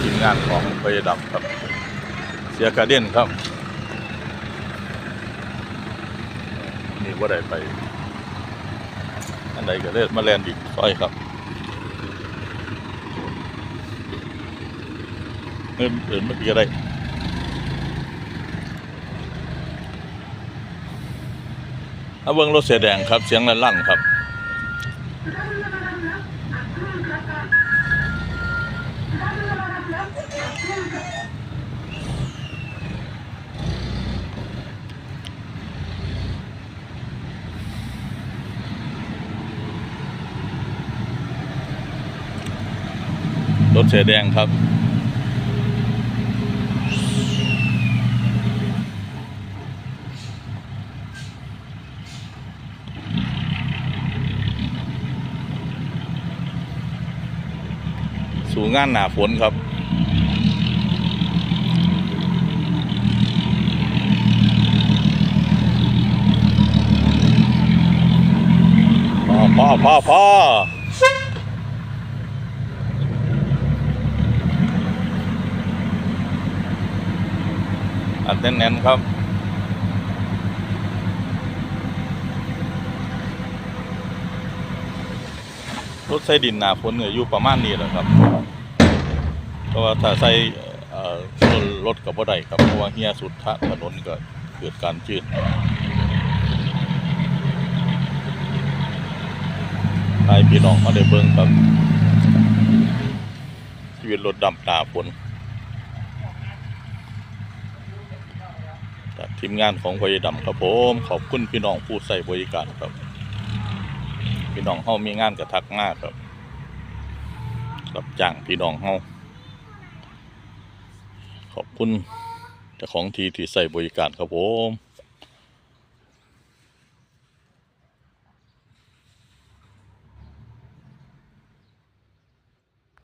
ทีมงานของพยาดับครับ เสียกระเด็นครับ นี่ว่าได้ไป อันใดก็เลยมาแลนดิกซอยครับเงินเดินเมื่อกี้อะไรถ้าเบิ้งรถเสียแดงครับ เสียงลั่นๆครับ รถเสียแดงครับสู่งานหนาฝนครับพ่อพ่อพ่อพ่อ อั ดแน่นๆครับรถใส่ดินหนาฝนเนี่ยอยู่ประมาณนี้แหละครับ เพราะว่าถ้าใส่เอ่อรถกับบ่ได้ครับเพราะว่าเฮียสุดทะถนนก็เกิดการจืดให้พี่น้องมาได้เบิ่งครับชีวิตรถดำหนาฝน จาก ทีมงานของพยดำครับผมขอบคุณพี่น้องผู้ใส่บริการครับ พี่น้องเฮามีงานกระทักมากครับรับจ้างพี่น้องเฮาขอบคุณเจ้าของทีที่ใส่บริการครับผม